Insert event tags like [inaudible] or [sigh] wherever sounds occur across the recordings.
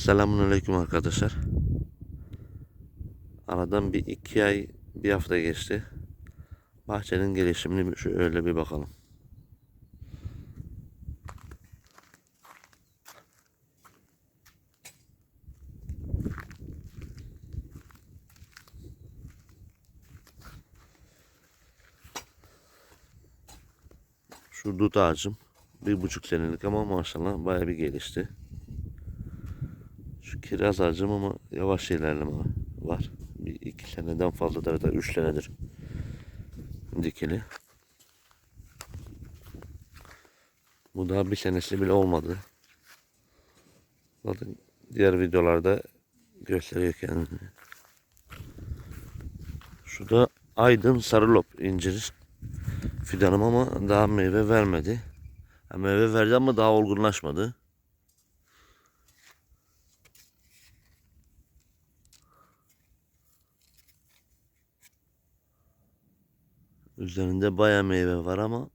Selamünaleyküm arkadaşlar. Aradan bir iki ay, bir hafta geçti. Bahçenin gelişimini şöyle bir bakalım. Şu dut ağacım bir buçuk senelik ama maşallah baya bir gelişti. Şu kiraz ağacım ama yavaş ilerleme var. Bir iki seneden fazladır hatta üç senedir dikili. Bu daha bir senesi bile olmadı. Zaten diğer videolarda gösteriyor kendini. Şu da Aydın Sarılop incir fidanım ama daha meyve vermedi. Ha, meyve verdi ama daha olgunlaşmadı. Üzerinde baya meyve var ama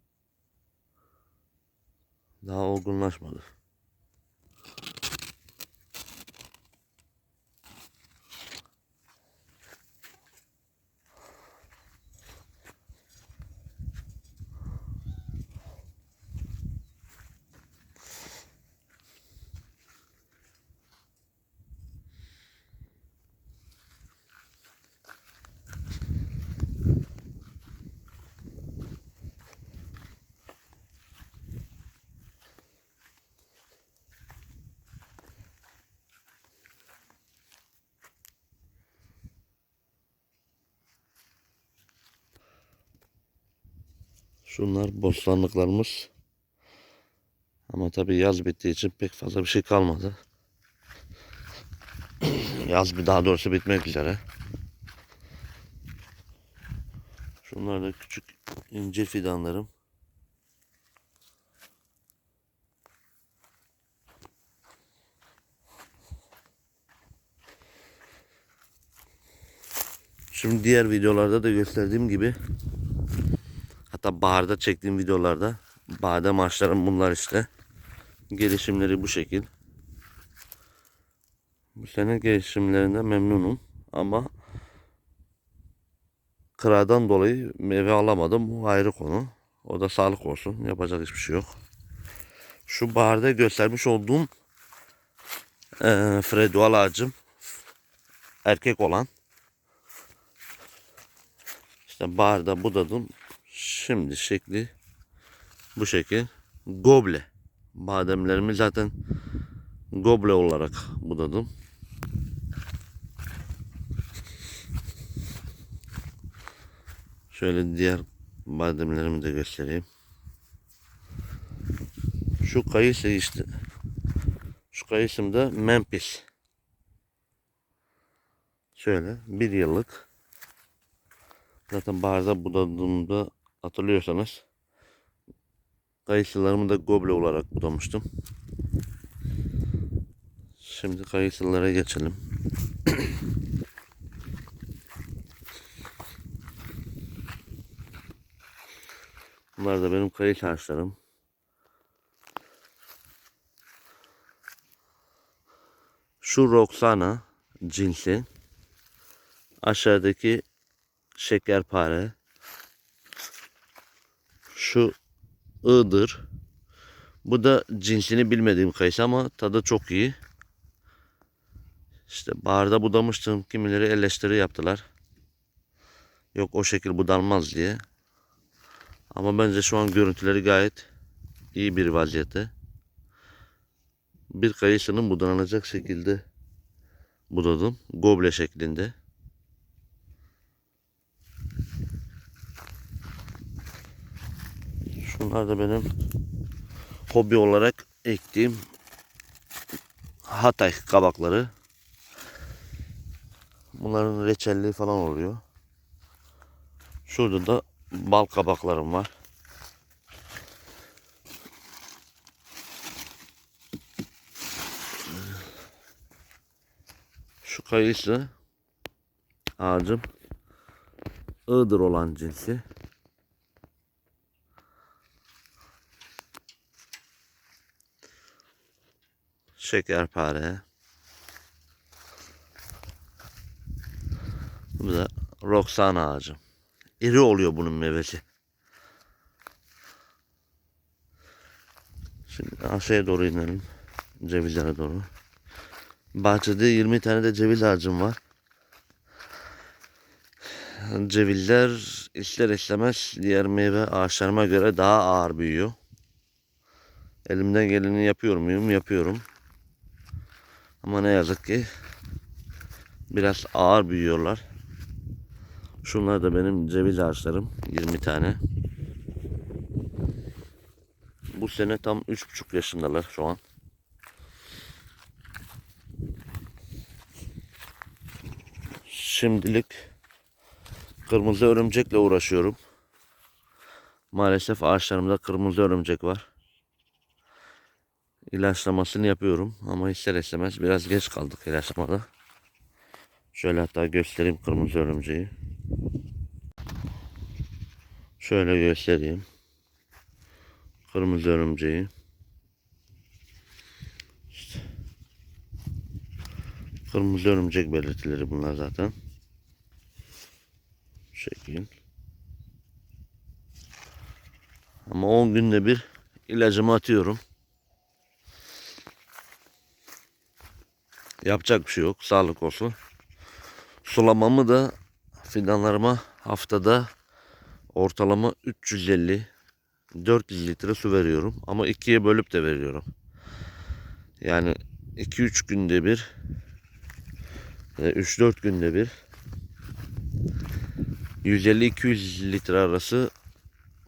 daha olgunlaşmadı. Şunlar bostanlıklarımız. Ama tabii yaz bittiği için pek fazla bir şey kalmadı. [clears throat] yaz bir daha doğrusu bitmek üzere. Şunlar da küçük incir fidanlarım. Şimdi diğer videolarda da gösterdiğim gibi hatta baharda çektiğim videolarda badem ağaçlarım bunlar işte. Gelişimleri bu şekil. Bu sene gelişimlerinden memnunum ama kıradan dolayı meyve alamadım. Bu ayrı konu. O da sağlık olsun. Yapacak hiçbir şey yok. Şu baharda göstermiş olduğum eee Fredual ağacım erkek olan işte baharda budadım. Şimdi şekli bu şekil. Goble. Bademlerimi zaten goble olarak budadım. Şöyle diğer bademlerimi de göstereyim. Şu kayısı işte. Şu kayısım da Memphis. Şöyle bir yıllık. Zaten baharda budadığımda hatırlıyorsanız kayısılarımı da goble olarak budamıştım. Şimdi kayısılara geçelim. [coughs] Bunlar da benim kayısı ağaçlarım. Şu Roxana cinsi. Aşağıdaki şekerpare. Şu Iğdır. Bu da cinsini bilmediğim kayısı ama tadı çok iyi. İşte baharda budamıştım. Kimileri eleştiri yaptılar. Yok o şekil budanmaz diye. Ama bence şu an görüntüleri gayet iyi bir vaziyette. Bir kayısının budanacak şekilde budadım. Goble şeklinde. Şunlar da benim hobi olarak ektiğim Hatay kabakları. Bunların reçelliği falan oluyor. Şurada da bal kabaklarım var. Şu kayısı ağacım Iğdır olan cinsi. şekerpare. Bu da roksan ağacı. İri oluyor bunun meyvesi. Şimdi aşağıya doğru inelim. Cevizlere doğru. Bahçede 20 tane de ceviz ağacım var. Ceviller işler işlemez diğer meyve ağaçlarıma göre daha ağır büyüyor. Elimden geleni yapıyor muyum? Yapıyorum. Ama ne yazık ki biraz ağır büyüyorlar. Şunlar da benim ceviz ağaçlarım. 20 tane. Bu sene tam 3,5 yaşındalar şu an. Şimdilik kırmızı örümcekle uğraşıyorum. Maalesef ağaçlarımda kırmızı örümcek var. İlaçlamasını yapıyorum ama ister istemez biraz geç kaldık ilaçlamada. Şöyle hatta göstereyim kırmızı örümceği. Şöyle göstereyim. Kırmızı örümceği. İşte. Kırmızı örümcek belirtileri bunlar zaten. Bu Şekil. Ama 10 günde bir ilacımı atıyorum. Yapacak bir şey yok. Sağlık olsun. Sulamamı da fidanlarıma haftada ortalama 350 400 litre su veriyorum. Ama ikiye bölüp de veriyorum. Yani 2-3 günde bir 3-4 günde bir 150-200 litre arası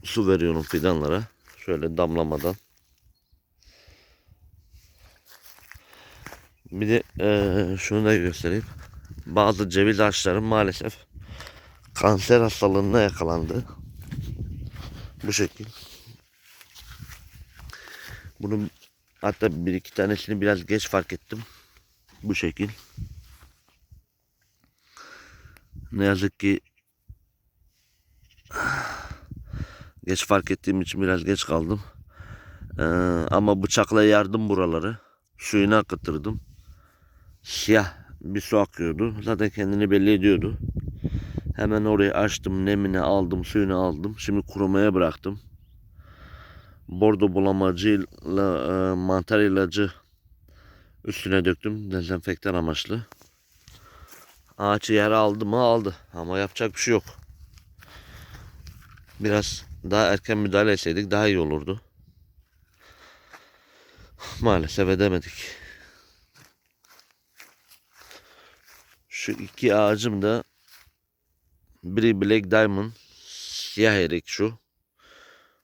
su veriyorum fidanlara. Şöyle damlamadan. Bir de eee, şunu da göstereyim. Bazı ceviz ağaçları maalesef kanser hastalığına yakalandı. Bu şekil. Bunun hatta bir iki tanesini biraz geç fark ettim. Bu şekil. Ne yazık ki geç fark ettiğim için biraz geç kaldım. Ee, ama bıçakla yardım buraları. Suyunu akıttırdım. Siyah bir su akıyordu. Zaten kendini belli ediyordu. Hemen orayı açtım. Nemini aldım. Suyunu aldım. Şimdi kurumaya bıraktım. Bordo bulamacıyla e, mantar ilacı üstüne döktüm. Dezenfektan amaçlı. Ağaç yer aldı mı aldı. Ama yapacak bir şey yok. Biraz daha erken müdahale etseydik daha iyi olurdu. Maalesef edemedik. Şu iki ağacım da biri Black Diamond siyah erik şu.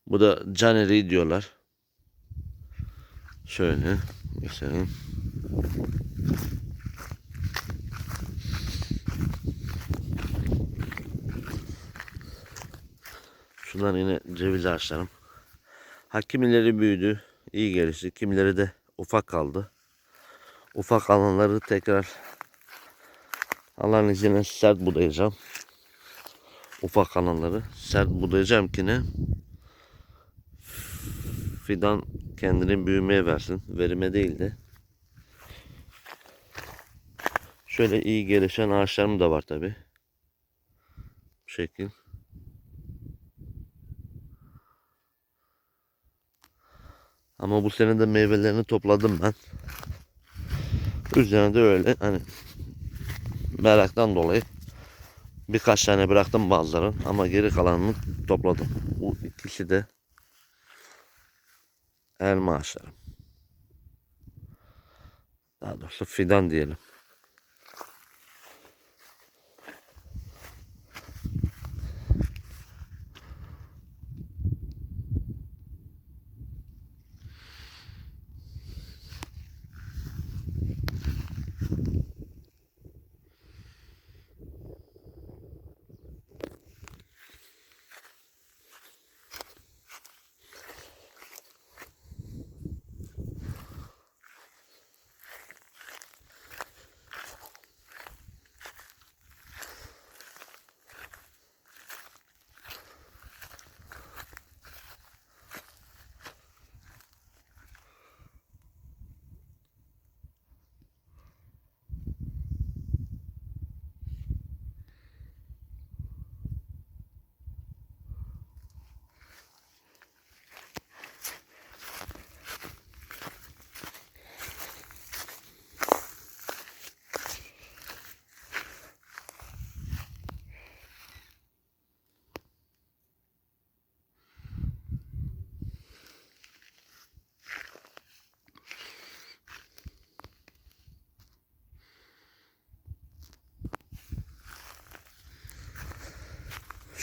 Bu da can eriği diyorlar. Şöyle göstereyim. Şunlar yine ceviz ağaçlarım. Ha kimileri büyüdü, iyi gelişti. Kimileri de ufak kaldı. Ufak alanları tekrar Allah'ın izniyle sert budayacağım. Ufak alanları sert budayacağım ki ne? Fidan kendini büyümeye versin. Verime değil de. Şöyle iyi gelişen ağaçlarım da var tabi. Bu şekil. Ama bu sene de meyvelerini topladım ben. Üzerine de öyle hani meraktan dolayı birkaç tane bıraktım bazıları ama geri kalanını topladım. Bu ikisi de elma ağaçları. Daha doğrusu fidan diyelim.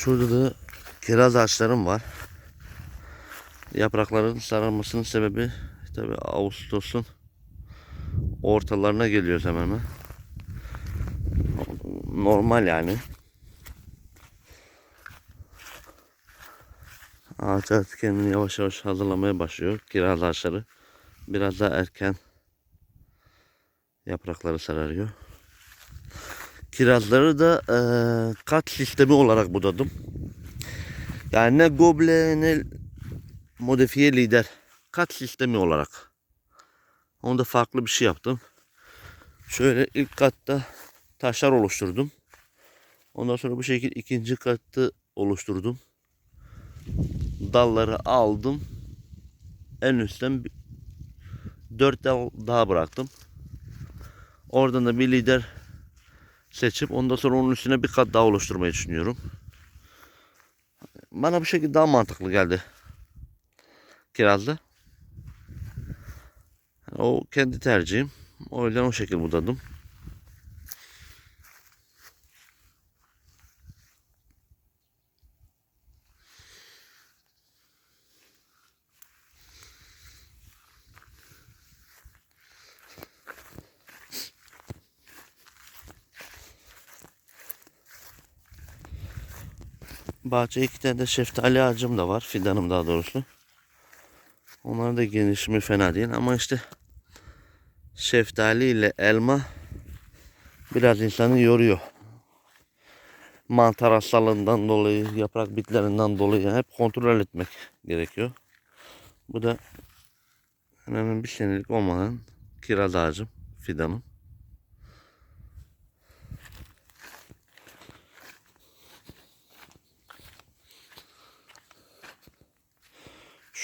Şurada da kiraz ağaçlarım var. Yaprakların sararmasının sebebi tabi Ağustos'un ortalarına geliyoruz hemen hemen. Normal yani. Ağaç artık kendini yavaş yavaş hazırlamaya başlıyor. Kiraz ağaçları biraz daha erken yaprakları sararıyor. Kirazları da eee kat sistemi olarak budadım. Yani ne goble ne modifiye lider. Kat sistemi olarak. Onda farklı bir şey yaptım. Şöyle ilk katta taşlar oluşturdum. Ondan sonra bu şekilde ikinci katı oluşturdum. Dalları aldım. En üstten dört dal daha bıraktım. Oradan da bir lider seçip ondan sonra onun üstüne bir kat daha oluşturmayı düşünüyorum. Bana bu şekilde daha mantıklı geldi. Kirazlı. O kendi tercihim. O yüzden o şekilde budadım. Bahçe iki tane de şeftali ağacım da var. Fidanım daha doğrusu. Onların da gelişimi fena değil ama işte şeftali ile elma biraz insanı yoruyor. Mantar hastalığından dolayı, yaprak bitlerinden dolayı hep kontrol etmek gerekiyor. Bu da hemen bir senelik olmadan kiraz ağacım, fidanım.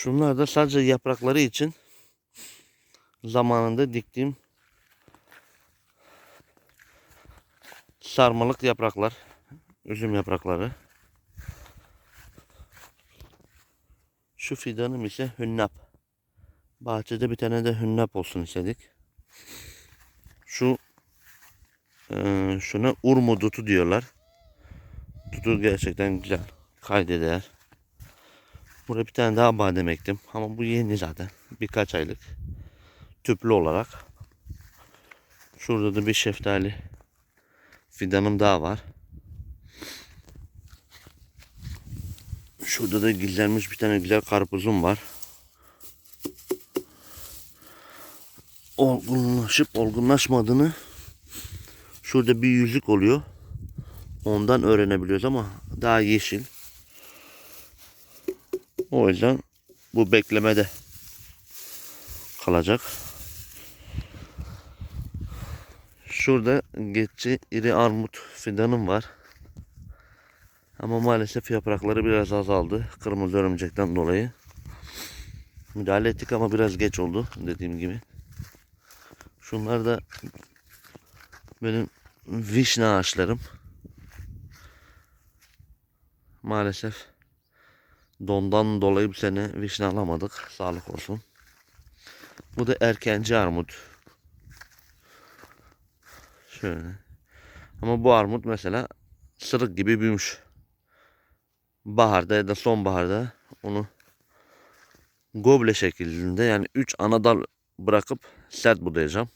Şunlar da sadece yaprakları için zamanında diktiğim sarmalık yapraklar, üzüm yaprakları. Şu fidanım ise hünnap. Bahçede bir tane de hünnap olsun istedik. Şu eee, şuna urmu dutu diyorlar. Dutu gerçekten güzel. Kaydeder. Buraya bir tane daha badem ektim. Ama bu yeni zaten. Birkaç aylık. Tüplü olarak. Şurada da bir şeftali fidanım daha var. Şurada da gizlenmiş bir tane güzel karpuzum var. Olgunlaşıp olgunlaşmadığını şurada bir yüzük oluyor. Ondan öğrenebiliyoruz ama daha yeşil. O yüzden bu beklemede kalacak. Şurada geçici iri armut fidanım var. Ama maalesef yaprakları biraz azaldı. Kırmızı örümcekten dolayı. Müdahale ettik ama biraz geç oldu dediğim gibi. Şunlar da benim vişne ağaçlarım. Maalesef Dondan dolayı bu sene vişne alamadık. Sağlık olsun. Bu da erkenci armut. Şöyle. Ama bu armut mesela sırık gibi büyümüş. Baharda ya da sonbaharda onu goble şeklinde yani 3 ana dal bırakıp sert budayacağım.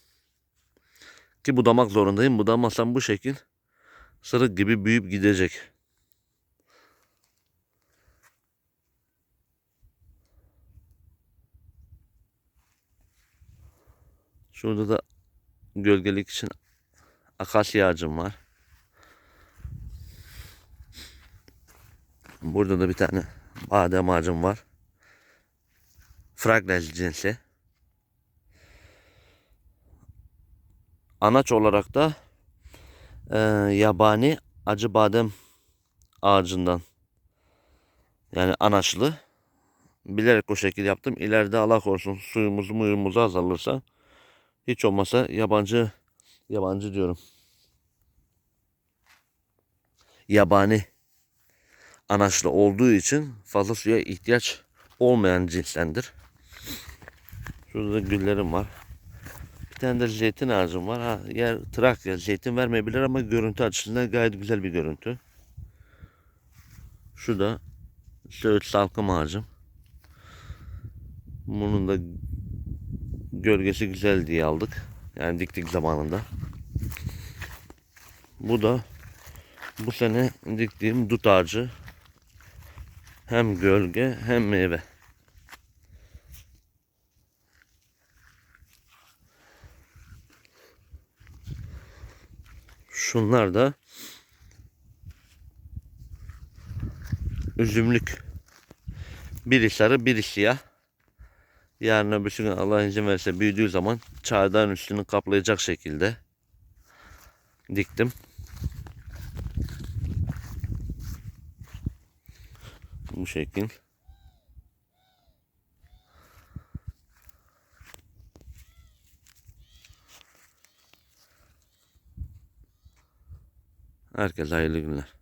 Ki budamak zorundayım. Budamazsam bu şekil sırık gibi büyüyüp gidecek. Şurada da gölgelik için akasya ağacım var. Burada da bir tane badem ağacım var. Fragrance cinsi. Anaç olarak da e, yabani acı badem ağacından yani anaçlı bilerek o şekil yaptım. İleride Allah korusun suyumuz muyumuz azalırsa hiç olmasa yabancı yabancı diyorum. Yabani anaçlı olduğu için fazla suya ihtiyaç olmayan cinslendir. Şurada da güllerim var. Bir tane de zeytin ağacım var. Ha, yer Trakya zeytin vermeyebilir ama görüntü açısından gayet güzel bir görüntü. Şu da Söğüt salkım ağacım. Bunun da gölgesi güzel diye aldık. Yani diktik zamanında. Bu da bu sene diktiğim dut ağacı. Hem gölge hem meyve. Şunlar da üzümlük. Biri sarı, biri siyah. Yarın öbürsü gün Allah izin verirse büyüdüğü zaman çardağın üstünü kaplayacak şekilde diktim. Bu şekil. Herkese hayırlı günler.